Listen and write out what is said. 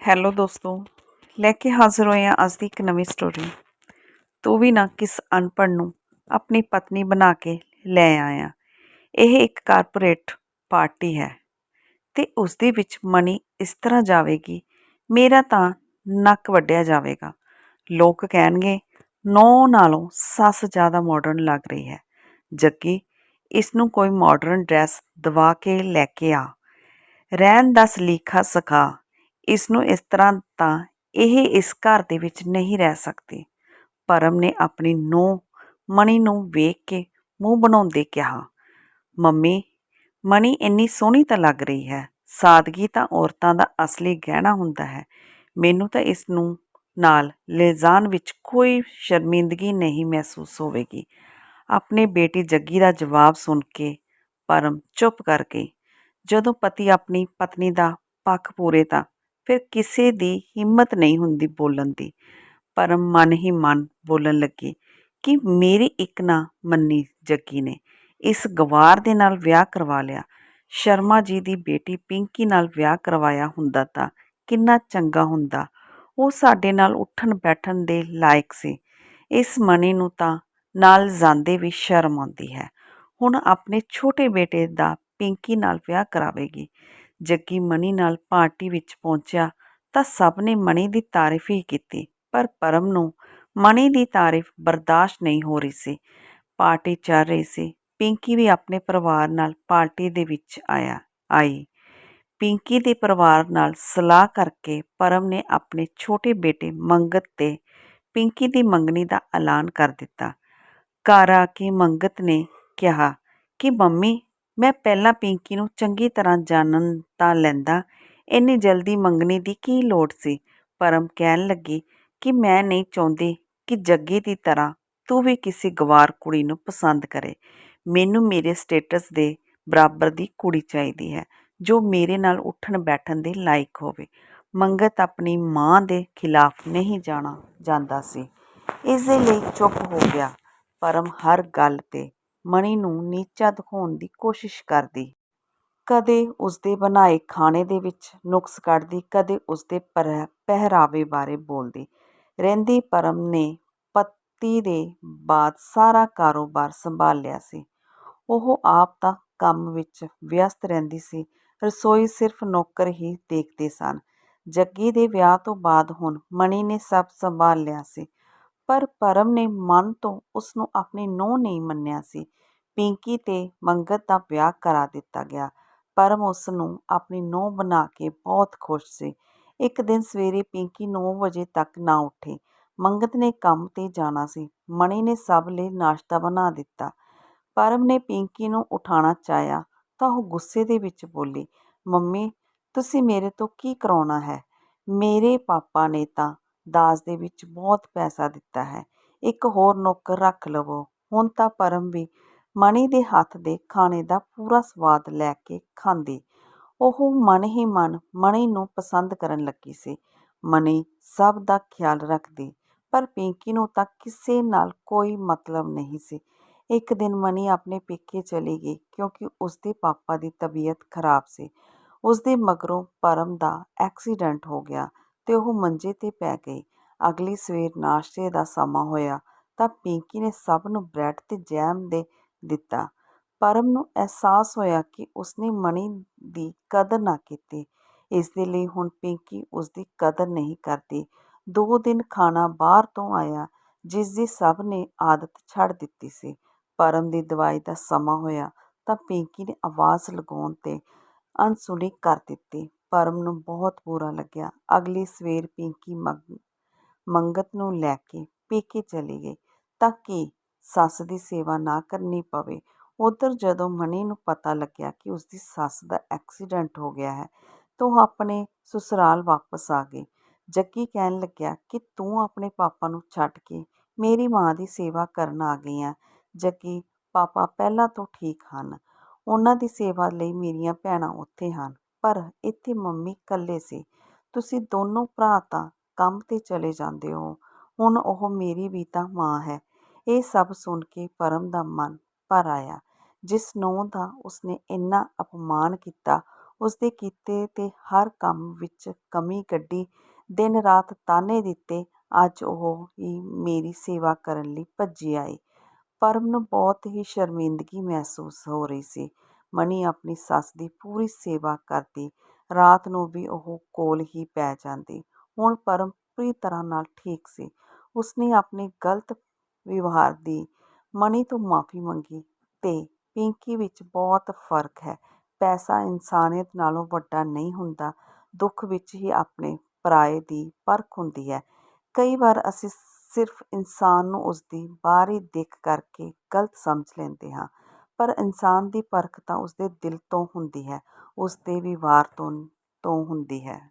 Hello ਦੋਸਤੋ, ਲੈ ਕੇ ਹਾਜ਼ਰ ਹੋਏ ਹਾਂ ਅੱਜ ਦੀ ਇੱਕ ਨਵੀਂ ਸਟੋਰੀ ਤੂੰ ਵੀ ਨਾ ਕਿਸ ਅਨਪੜ੍ਹ ਨੂੰ ਆਪਣੀ ਪਤਨੀ ਬਣਾ ਕੇ ਲੈ ਆਇਆ। ਇਹ ਇੱਕ ਕਾਰਪੋਰੇਟ ਪਾਰਟੀ ਹੈ ਤੇ ਉਸ ਦੇ ਵਿੱਚ ਮਨੀ ਇਸ ਤਰ੍ਹਾਂ ਜਾਵੇਗੀ, ਮੇਰਾ ਤਾਂ ਨੱਕ ਵੱਢਿਆ ਜਾਵੇਗਾ। ਲੋਕ ਕਹਿਣਗੇ, ਨੌ ਨਾਲੋਂ ਸੱਸ ਜ਼ਿਆਦਾ ਮਾਡਰਨ ਲੱਗ ਰਹੀ ਹੈ। ਜੱਗੀ ਇਸ ਨੂੰ ਕੋਈ ਮਾਡਰਨ ਡਰੈਸ ਦਵਾ ਕੇ ਲੈ ਕੇ ਆ। ਰਹਿਣ ਦਾ ਸਲੀਖਾ ਸਿਖਾ। ਇਸ ਨੂੰ ਇਸ ਤਰ੍ਹਾਂ ਤਾਂ ਇਹ ਇਸ ਘਰ ਦੇ ਵਿੱਚ ਨਹੀਂ ਰਹਿ ਸਕਦੀ। ਪਰਮ ਨੇ ਆਪਣੀ ਨੂੰ ਮਣੀ ਨੂੰ ਵੇਖ ਕੇ ਮੂੰਹ ਬਣਾਉਂਦੇ ਕਿਹਾ, ਮੰਮੀ, ਮਣੀ ਇੰਨੀ ਸੋਹਣੀ ਤਾਂ ਲੱਗ ਰਹੀ ਹੈ। ਸਾਦਗੀ ਤਾਂ ਔਰਤਾਂ ਦਾ ਅਸਲੀ ਗਹਿਣਾ ਹੁੰਦਾ ਹੈ। ਮੈਨੂੰ ਤਾਂ ਇਸ ਨੂੰ ਨਾਲ ਲਿਜਾਣ ਵਿੱਚ ਕੋਈ ਸ਼ਰਮਿੰਦਗੀ ਨਹੀਂ ਮਹਿਸੂਸ ਹੋਵੇਗੀ। ਆਪਣੇ ਬੇਟੀ ਜੱਗੀ ਦਾ ਜਵਾਬ ਸੁਣ ਕੇ ਪਰਮ ਚੁੱਪ ਕਰ ਗਈ। ਜਦੋਂ ਪਤੀ ਆਪਣੀ ਪਤਨੀ ਦਾ ਪੱਖ ਪੂਰੇ ਤਾਂ ਫਿਰ ਕਿਸੇ ਦੀ ਹਿੰਮਤ ਨਹੀਂ ਹੁੰਦੀ ਬੋਲਣ ਦੀ। ਪਰ ਮਨ ਹੀ ਮਨ ਬੋਲਣ ਲੱਗੀ ਕਿ ਮੇਰੀ ਇੱਕ ਨਾ ਮੰਨੀ ਜੱਗੀ ਨੇ ਇਸ ਗਵਾਰ ਦੇ ਨਾਲ ਵਿਆਹ ਕਰਵਾ ਲਿਆ। ਸ਼ਰਮਾ ਜੀ ਦੀ ਬੇਟੀ ਪਿੰਕੀ ਨਾਲ ਵਿਆਹ ਕਰਵਾਇਆ ਹੁੰਦਾ ਤਾਂ ਕਿੰਨਾ ਚੰਗਾ ਹੁੰਦਾ। ਉਹ ਸਾਡੇ ਨਾਲ ਉੱਠਣ ਬੈਠਣ ਦੇ ਲਾਇਕ ਸੀ। ਇਸ ਮਨੀ ਨੂੰ ਤਾਂ ਨਾਲ ਜਾਂਦੇ ਵੀ ਸ਼ਰਮ ਆਉਂਦੀ ਹੈ। ਹੁਣ ਆਪਣੇ ਛੋਟੇ ਬੇਟੇ ਦਾ ਪਿੰਕੀ ਨਾਲ ਵਿਆਹ ਕਰਾਵੇਗੀ। ਜੱਗੀ ਮਣੀ ਨਾਲ ਪਾਰਟੀ ਵਿੱਚ ਪਹੁੰਚਿਆ ਤਾਂ ਸਭ ਨੇ ਮਣੀ ਦੀ ਤਾਰੀਫ ਹੀ ਕੀਤੀ, ਪਰ ਪਰਮ ਨੂੰ ਮਣੀ ਦੀ ਤਾਰੀਫ ਬਰਦਾਸ਼ਤ ਨਹੀਂ ਹੋ ਰਹੀ ਸੀ। ਪਾਰਟੀ ਚੱਲ ਰਹੀ ਸੀ। ਪਿੰਕੀ ਵੀ ਆਪਣੇ ਪਰਿਵਾਰ ਨਾਲ ਪਾਰਟੀ ਦੇ ਵਿੱਚ ਆਇਆ, ਆਈ। ਪਿੰਕੀ ਦੇ ਪਰਿਵਾਰ ਨਾਲ ਸਲਾਹ ਕਰਕੇ ਪਰਮ ਨੇ ਆਪਣੇ ਛੋਟੇ ਬੇਟੇ ਮੰਗਤ ਤੇ ਪਿੰਕੀ ਦੀ ਮੰਗਣੀ ਦਾ ਐਲਾਨ ਕਰ ਦਿੱਤਾ। ਘਰ ਆ ਕੇ ਮੰਗਤ ਨੇ ਕਿਹਾ ਕਿ ਮੰਮੀ ਮੈਂ ਪਹਿਲਾਂ ਪਿੰਕੀ ਨੂੰ ਚੰਗੀ ਤਰ੍ਹਾਂ ਜਾਣਨ ਤਾਂ ਲੈਂਦਾ। ਇੰਨੀ ਜਲਦੀ ਮੰਗਣੀ ਦੀ ਕੀ ਲੋੜ ਸੀ? ਪਰਮ ਕਹਿਣ ਲੱਗੀ ਕਿ ਮੈਂ ਨਹੀਂ ਚਾਹੁੰਦੀ ਕਿ ਜੱਗੀ ਦੀ ਤਰ੍ਹਾਂ ਤੂੰ ਵੀ ਕਿਸੇ ਗਵਾਰ ਕੁੜੀ ਨੂੰ ਪਸੰਦ ਕਰੇ। ਮੈਨੂੰ ਮੇਰੇ ਸਟੇਟਸ ਦੇ ਬਰਾਬਰ ਦੀ ਕੁੜੀ ਚਾਹੀਦੀ ਹੈ, ਜੋ ਮੇਰੇ ਨਾਲ ਉੱਠਣ ਬੈਠਣ ਦੇ ਲਾਇਕ ਹੋਵੇ। ਮੰਗਤ ਆਪਣੀ ਮਾਂ ਦੇ ਖਿਲਾਫ ਨਹੀਂ ਜਾਣਾ ਜਾਂਦਾ ਸੀ। ਇਸ ਦੇ ਲਈ ਚੁੱਪ ਹੋ ਗਿਆ। ਪਰਮ ਹਰ ਗੱਲ ਤੇ ਮਣੀ ਨੂੰ ਨੀਚਾ ਦਿਖਾਉਣ ਦੀ ਕੋਸ਼ਿਸ਼ ਕਰਦੀ। ਕਦੇ ਉਸਦੇ ਬਣਾਏ ਖਾਣੇ ਦੇ ਵਿੱਚ ਨੁਕਸ ਕੱਢਦੀ, ਕਦੇ ਉਸਦੇ ਪਰ- ਪਹਿਰਾਵੇ ਬਾਰੇ ਬੋਲਦੀ। ਰਹਿੰਦੀ ਪਰਮ ਨੇ ਪਤੀ ਦੇ ਬਾਅਦ ਸਾਰਾ ਕਾਰੋਬਾਰ ਸੰਭਾਲ ਲਿਆ ਸੀ। ਉਹ ਆਪ ਤਾਂ ਕੰਮ ਵਿੱਚ ਵਿਅਸਤ ਰਹਿੰਦੀ ਸੀ, ਰਸੋਈ ਸਿਰਫ ਨੌਕਰ ਹੀ ਦੇਖਦੇ ਸਨ। ਜੱਗੀ ਦੇ ਵਿਆਹ ਤੋਂ ਬਾਅਦ ਹੁਣ ਮਣੀ ਨੇ ਸਭ ਸੰਭਾਲ ਲਿਆ ਸੀ। ਪਰ ਪਰਮ ਨੇ ਮਨ ਤੋਂ ਉਸ ਨੂੰ ਆਪਣੀ ਨੂੰਹ ਨਹੀਂ ਮੰਨਿਆ ਸੀ। ਪਿੰਕੀ ਤੇ ਮੰਗਤ ਦਾ ਵਿਆਹ ਕਰਾ ਦਿੱਤਾ ਗਿਆ। ਪਰਮ ਉਸ ਨੂੰ ਆਪਣੀ ਨੂੰਹ ਬਣਾ ਕੇ ਬਹੁਤ ਖੁਸ਼ ਸੀ। ਇੱਕ ਦਿਨ ਸਵੇਰੇ ਪਿੰਕੀ 9 ਵਜੇ ਤੱਕ ਨਾ ਉੱਠੀ। ਮੰਗਤ ਨੇ ਕੰਮ ਤੇ ਜਾਣਾ ਸੀ। ਮਣੀ ਨੇ ਸਭ ਲਈ ਨਾਸ਼ਤਾ ਬਣਾ ਦਿੱਤਾ। ਪਰਮ ਨੇ ਪਿੰਕੀ ਨੂੰ ਉਠਾਉਣਾ ਚਾਹਿਆ ਤਾਂ ਉਹ ਗੁੱਸੇ ਦੇ ਵਿੱਚ ਬੋਲੀ, ਮੰਮੀ, ਤੁਸੀਂ ਮੇਰੇ ਤੋਂ ਕੀ ਕਰਾਉਣਾ ਹੈ? ਮੇਰੇ ਪਾਪਾ ਨੇ ਤਾਂ ਦਾਜ ਦੇ ਵਿੱਚ ਬਹੁਤ ਪੈਸਾ ਦਿੱਤਾ ਹੈ। ਇੱਕ ਹੋਰ ਨੌਕਰ ਰੱਖ ਲਵੋ। ਹੁਣ ਤਾਂ ਪਰਮ ਵੀ ਮਣੀ ਦੇ ਹੱਥ ਦੇ ਖਾਣੇ ਦਾ ਪੂਰਾ ਸਵਾਦ ਲੈ ਕੇ ਖਾਂਦੀ। ਉਹ ਮਨ ਹੀ ਮਨ ਮਣੀ ਨੂੰ ਪਸੰਦ ਕਰਨ ਲੱਗੀ ਸੀ। ਮਣੀ ਸਭ ਦਾ ਖਿਆਲ ਰੱਖਦੀ, ਪਰ ਪਿੰਕੀ ਨੂੰ ਤਾਂ ਕਿਸੇ ਨਾਲ ਕੋਈ ਮਤਲਬ ਨਹੀਂ ਸੀ। ਇੱਕ ਦਿਨ ਮਨੀ ਆਪਣੇ ਪੇਕੇ ਚਲੀ ਗਈ ਕਿਉਂਕਿ ਉਸਦੇ ਪਾਪਾ ਦੀ ਤਬੀਅਤ ਖਰਾਬ ਸੀ। ਉਸਦੇ ਮਗਰੋਂ ਪਰਮ ਦਾ ਐਕਸੀਡੈਂਟ ਹੋ ਗਿਆ। ਤੇ ਉਹ ਮੰਜੇ ਤੇ ਪੈ ਗਈ। ਅਗਲੀ ਸਵੇਰ ਨਾਸ਼ਤੇ ਦਾ ਸਮਾਂ ਹੋਇਆ ਤਾਂ ਪਿੰਕੀ ਨੇ ਸਭ ਨੂੰ ਬ੍ਰੈਡ ਤੇ ਜੈਮ ਦੇ ਦਿੱਤਾ। ਪਰਮ ਨੂੰ ਅਹਿਸਾਸ ਹੋਇਆ ਕਿ ਉਸਨੇ ਮਣੀ ਦੀ ਕਦਰ ਨਾ ਕੀਤੀ। ਇਸ ਦੇ ਲਈ ਹੁਣ ਪਿੰਕੀ ਉਸਦੀ ਕਦਰ ਨਹੀਂ ਕਰਦੀ। ਦੋ ਦਿਨ ਖਾਣਾ ਬਾਹਰ ਤੋਂ ਆਇਆ, ਜਿਸ ਦੀ ਸਭ ਨੇ ਆਦਤ ਛੱਡ ਦਿੱਤੀ ਸੀ। ਪਰਮ ਦੀ ਦਵਾਈ ਦਾ ਸਮਾਂ ਹੋਇਆ ਤਾਂ ਪਿੰਕੀ ਨੇ ਆਵਾਜ਼ ਲਗਾਉਣ ਤੇ ਅਣਸੁਣੀ ਕਰ ਦਿੱਤੀ। ਪਰਮ ਨੂੰ ਬਹੁਤ ਬੁਰਾ ਲੱਗਿਆ। ਅਗਲੀ ਸਵੇਰ ਪਿੰਕੀ ਮੰਗ, ਮੰਗਤ ਨੂੰ ਲੈ ਕੇ ਪੇਕੇ ਚਲੀ ਗਈ। ਤਾਂ ਕਿ ਸੱਸ ਦੀ ਸੇਵਾ ਨਾ ਕਰਨੀ ਪਵੇ? ਉਧਰ ਜਦੋਂ ਮਣੀ ਨੂੰ ਪਤਾ ਲੱਗਿਆ ਕਿ ਉਸਦੀ ਸੱਸ ਦਾ ਐਕਸੀਡੈਂਟ ਹੋ ਗਿਆ ਹੈ, ਤਾਂ ਉਹ ਆਪਣੇ ਸਸੁਰਾਲ ਵਾਪਸ ਆ ਗਈ। ਜੱਗੀ ਕਹਿਣ ਲੱਗਿਆ ਕਿ ਤੂੰ ਆਪਣੇ ਪਾਪਾ ਨੂੰ ਛੱਡ ਕੇ ਮੇਰੀ ਮਾਂ ਦੀ ਸੇਵਾ ਕਰਨ ਆ ਗਈ ਆ। ਜੱਗੀ, ਪਾਪਾ ਪਹਿਲਾਂ ਤੋਂ ਠੀਕ ਹਨ। ਉਹਨਾਂ ਦੀ ਸੇਵਾ ਲਈ ਮੇਰੀਆਂ ਭੈਣਾਂ ਉੱਥੇ ਹਨ। ਪਰ ਇੱਥੇ ਮੰਮੀ ਇਕੱਲੇ ਸੀ। ਤੁਸੀਂ ਦੋਨੋਂ ਭਰਾ ਤਾਂ ਕੰਮ ਤੇ ਚਲੇ ਜਾਂਦੇ ਹੋ। ਹੁਣ ਉਹ ਮੇਰੀ ਵੀ ਤਾਂ ਮਾਂ ਹੈ। ਇਹ ਸਭ ਸੁਣ ਕੇ ਪਰਮ ਦਾ ਮਨ ਭਰ ਆਇਆ। ਜਿਸ ਨੂੰਹ ਦਾ ਉਸਨੇ ਇੰਨਾ ਅਪਮਾਨ ਕੀਤਾ, ਉਸਦੇ ਕੀਤੇ ਤੇ ਹਰ ਕੰਮ ਵਿੱਚ ਕਮੀ ਕੱਢੀ, ਦਿਨ ਰਾਤ ਤਾਹਨੇ ਦਿੱਤੇ, ਅੱਜ ਉਹ ਹੀ ਮੇਰੀ ਸੇਵਾ ਕਰਨ ਲਈ ਭੱਜੀ ਆਈ। ਪਰਮ ਨੂੰ ਬਹੁਤ ਹੀ ਸ਼ਰਮਿੰਦਗੀ ਮਹਿਸੂਸ ਹੋ ਰਹੀ ਸੀ। ਮਨੀ ਆਪਣੀ ਸੱਸ ਦੀ ਪੂਰੀ ਸੇਵਾ ਕਰਦੀ। ਰਾਤ ਨੂੰ ਵੀ ਉਹ ਕੋਲ ਹੀ ਪੈ ਜਾਂਦੀ। ਹੁਣ ਪਰਮ ਪੂਰੀ ਤਰ੍ਹਾਂ ਨਾਲ ਠੀਕ ਸੀ। ਉਸਨੇ ਆਪਣੇ ਗਲਤ ਵਿਵਹਾਰ ਦੀ ਮਨੀ ਤੋਂ ਮਾਫੀ ਮੰਗੀ ਤੇ ਪਿੰਕੀ ਵਿੱਚ ਬਹੁਤ ਫ਼ਰਕ ਹੈ। ਪੈਸਾ ਇਨਸਾਨੀਅਤ ਨਾਲੋਂ ਵੱਡਾ ਨਹੀਂ ਹੁੰਦਾ। ਦੁੱਖ ਵਿੱਚ ਹੀ ਆਪਣੇ ਪਰਾਏ ਦੀ ਪਰਖ ਹੁੰਦੀ ਹੈ। ਕਈ ਵਾਰ ਅਸੀਂ ਸਿਰਫ ਇਨਸਾਨ ਨੂੰ ਉਸਦੀ ਬਾਹਰੀ ਦਿੱਖ ਕਰਕੇ ਗਲਤ ਸਮਝ ਲੈਂਦੇ ਹਾਂ। ਪਰ ਇਨਸਾਨ ਦੀ ਪਰਖ ਤਾਂ ਉਸਦੇ ਦਿਲ ਤੋਂ ਹੁੰਦੀ ਹੈ, ਉਸਦੇ ਵਿਵਹਾਰ ਤੋਂ ਤੋਂ ਹੁੰਦੀ ਹੈ।